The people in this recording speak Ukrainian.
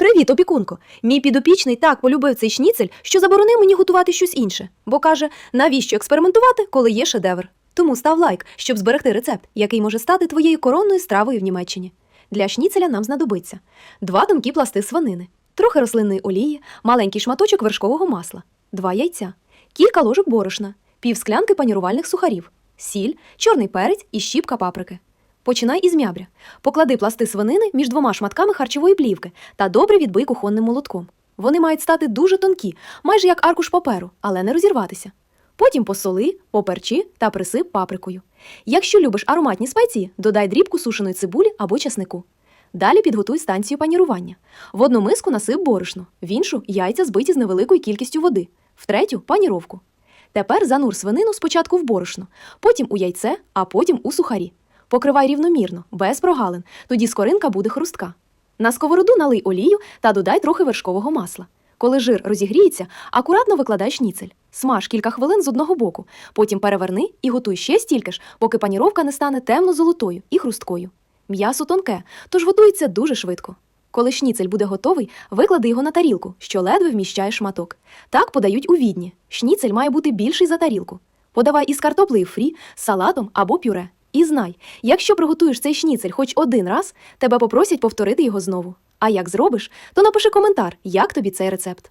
Привіт, опікунко. Мій підопічний так полюбив цей шніцель, що заборонив мені готувати щось інше, бо каже, навіщо експериментувати, коли є шедевр. Тому став лайк, щоб зберегти рецепт, який може стати твоєю коронною стравою в Німеччині. Для шніцеля нам знадобиться два тонкі пласти свинини, трохи рослинної олії, маленький шматочок вершкового масла, два яйця, кілька ложок борошна, пів склянки панірувальних сухарів, сіль, чорний перець і щіпка паприки. Починай із м'ября. Поклади пласти свинини між двома шматками харчової плівки та добре відбий кухонним молотком. Вони мають стати дуже тонкі, майже як аркуш паперу, але не розірватися. Потім посоли, поперчи та присип паприкою. Якщо любиш ароматні спеції, додай дрібку сушеної цибулі або часнику. Далі підготуй станцію панірування. В одну миску насип борошно, в іншу яйця збиті з невеликою кількістю води, в третю паніровку. Тепер занур свинину спочатку в борошно, потім у яйце, а потім у сухарі. Покривай рівномірно, без прогалин, тоді скоринка буде хрустка. На сковороду налий олію та додай трохи вершкового масла. Коли жир розігріється, акуратно викладай шніцель. Смаж кілька хвилин з одного боку, потім переверни і готуй ще стільки ж, поки паніровка не стане темно-золотою і хрусткою. М'ясо тонке, тож готується дуже швидко. Коли шніцель буде готовий, виклади його на тарілку, що ледве вміщає шматок. Так подають у відні. Шніцель має бути більший за тарілку. Подавай із картоплею фрі, салатом або пюре. І знай, якщо приготуєш цей шніцель хоч один раз, тебе попросять повторити його знову. А як зробиш, то напиши коментар, як тобі цей рецепт.